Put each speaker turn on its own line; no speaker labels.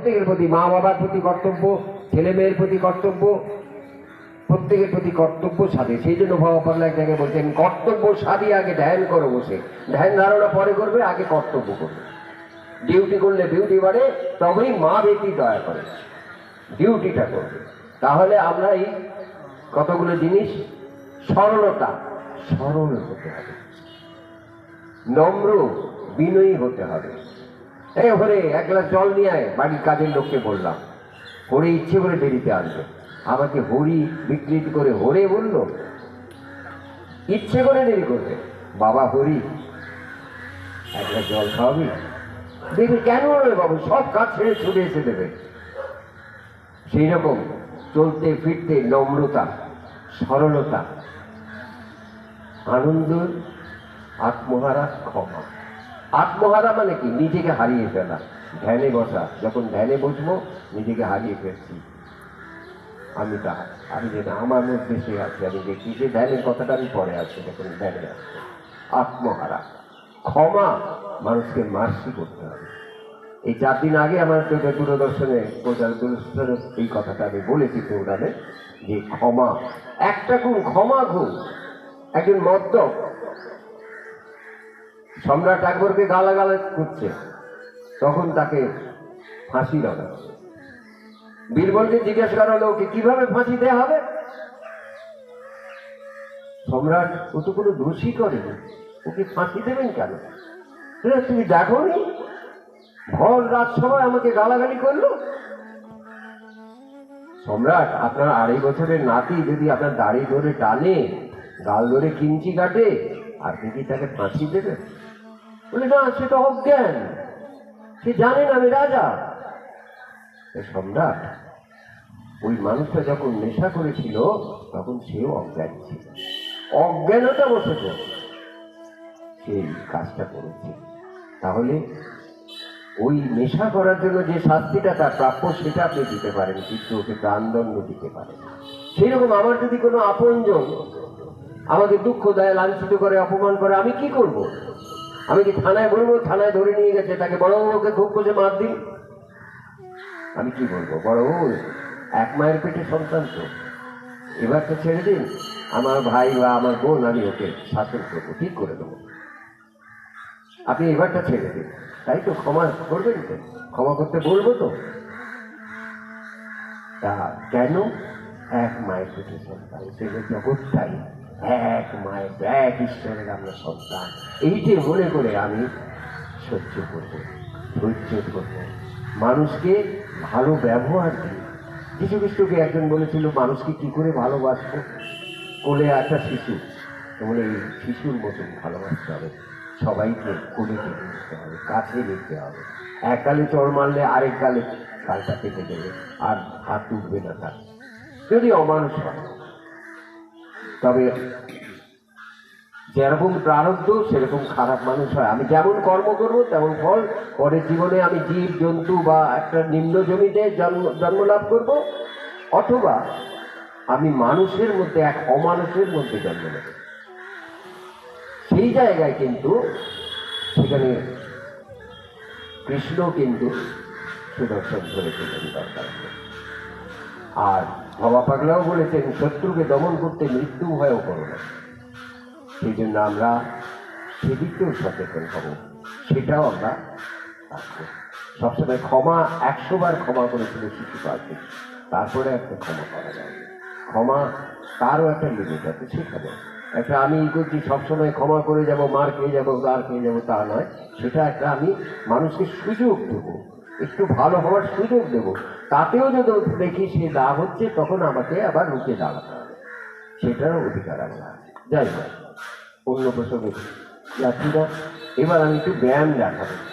প্রত্যেকের প্রতি মা বাবার প্রতি কর্তব্য, ছেলে মেয়ের প্রতি কর্তব্য, প্রত্যেকের প্রতি কর্তব্য সাধে। সেই জন্য পাগলা এক জায়গায় বলছেন, কর্তব্য সাধি, আগে ধ্যান করো বসে। ধ্যান ধারণা পরে করবে, আগে কর্তব্য করবে। ডিউটি করলে ডিউটি বাড়ে, তবেই মা বেটি দয়া করে। ডিউটিটা করবে। তাহলে আমরা এই কতগুলো জিনিস? সরলতা। সরল হতে হবে। নম্র, বিনয়ী হতে হবে। এই হরে এক গ্লাস জল নিয়ে আয়, বাড়ির কাজের লোককে বললাম। হরে ইচ্ছে করে দেরিতে আসবে। আমাকে হরি বিকৃতি করে হরে বলল, ইচ্ছে করে দেরি করবে। বাবা হরি, এক গ্লাস জল খাওয়াবি? দেখবে কেন রে বাবু, সব কাজ ছেড়ে ছুটে এসে দেবে। সেই রকম চলতে ফিরতে নম্রতা, সরলতা, আনন্দ, আত্মহারা, ক্ষমা। আত্মহারা মানে কি? নিজেকে হারিয়ে ফেলা। ধ্যানে বসা। যখন ধ্যানে বসবো, নিজেকে হারিয়ে ফেলছি। আমি তা আমি যেটা আমার মধ্যে সে আছে। আমি দেখি যে ধ্যানের কথাটা আমি পরে আসছি, যখন ধ্যানে আসছে আত্মহারা। ক্ষমা মানুষকে মার্সি করতে হবে। এই চার দিন আগে আমার দূরদর্শনে, প্রচার দূরদর্শনে এই কথাটা আমি বলেছি প্রোগ্রামে, যে ক্ষমা একটা গুণ, ক্ষমা গুণ। একজন মদ্যপ সম্রাট আকবরকে গালাগালা করছে। তখন তাকে ফাঁসি লাগাচ্ছে বীরবলকে জিজ্ঞাসা করা হলো, ওকে কীভাবে ফাঁসি দেওয়া হবে? সম্রাট, ও তো কোনো দোষী করেনি ওকে ফাঁসি দেবেন কেন? তুমি দেখো ভর রাজসভায় আমাকে গালাগালি করল? সম্রাট, আপনার আড়াই বছরের নাতি যদি আপনার দাড়ি ধরে টানে, গাল ধরে কিঞ্চি কাটে, আপনি কি তাকে ফাঁসি দেবেন? বলে না সে তো অজ্ঞান সে জানে না আমি রাজা। সম্রাট, ওই মানুষটা যখন নেশা করেছিল, তখন সেও অজ্ঞান ছিল। অজ্ঞানতা বসেছে। সেই কাজটা করেছে। তাহলে ওই নেশা করার জন্য যে শাস্তিটা তার প্রাপ্য, সেটা আপনি দিতে পারেন, কিন্তু ওকে প্রাণদণ্ড দিতে পারেন সেই রকম আমার যদি কোনো আপনজন আমাকে দুঃখ, দেয়, লাঞ্ছিত করে, অপমান করে, আমি কি করব। আমি কি থানায় বলব? থানায় ধরে নিয়ে গেছে। তাকে বড় ওকে খুব করে মার দিন আমি কি বলব? বড় বউ, এক মায়ের পেটে সন্তান তো। এবার তো ছেড়ে দিন। আমার ভাই বা আমার বোন আমি ওকে শাসন করব ঠিক করে দেবো। আপনি এবারটা ছেড়ে দিন। তাই তো ক্ষমা করবেন তো? ক্ষমা করতে বলব তো? তা কেন এক মায়ের পেটে সন্তান? সেই জগৎটাই। এক মায়ের এক ঈশ্বরের আমরা সন্তান। এইটি মনে করে আমি সহ্য করব, ধৈর্য করব মানুষকে ভালো ব্যবহার দিই যিশু খ্রিস্টকে একজন বলেছিল, মানুষকে কি করে ভালোবাসবো? কোলে একটা শিশু। তো বলে, এই শিশুর মতন ভালোবাসতে হবে। সবাইকে কোলে টেনে নিতে হবে, কাছে নিতে হবে। এক গালে চড় মারলে আরেক গালে গালটা কেটে দেবে, আর হাত উঠবে না তার। যদি অমানুষ হয় তবে যেরকম প্রারব্ধ, সেরকম খারাপ মানুষ হয়। আমি যেমন কর্ম করব, তেমন ফল। পরের জীবনে আমি জীব, জন্তু বা একটা নিম্ন জমিতে জন্ম জন্ম লাভ করব, অথবা আমি মানুষের মধ্যে, এক অমানুষের মধ্যে জন্ম নেব। সেই জায়গায় কিন্তু, সেখানে কৃষ্ণ কিন্তু সুদর্শন ধরেছিলেন দরকার। আর ভবা পাগলাও বলেছেন, শত্রুকে দমন করতে মৃত্যু ভয়ও করো না। সেই জন্য আমরা সেদিকেও সচেতন হব। সেটাও আমরা সবসময় ক্ষমা, একশো বার ক্ষমা করেছিল শিশুপালকে তারপরে একটা ক্ষমা করা যায় ক্ষমা তারও একটা লিমিট আছে, সেখানে। একটা আমি ই করছি, সবসময় ক্ষমা করে যাব, মার খেয়ে যাব গার খেয়ে যাব, তা নয়। সেটা একটা আমি মানুষকে সুযোগ দেবো। একটু ভালো হওয়ার সুযোগ দেব। তাতেও যদি দেখি সে না হচ্ছে, তখন আমাকে আবার রুখে দাঁড়াতে হবে সেটারও অধিকার আমার আছে। যাই হোক, অন্য প্রসঙ্গে যাচ্ছি না। এবার আমি একটু ব্যায়াম দেখাবো।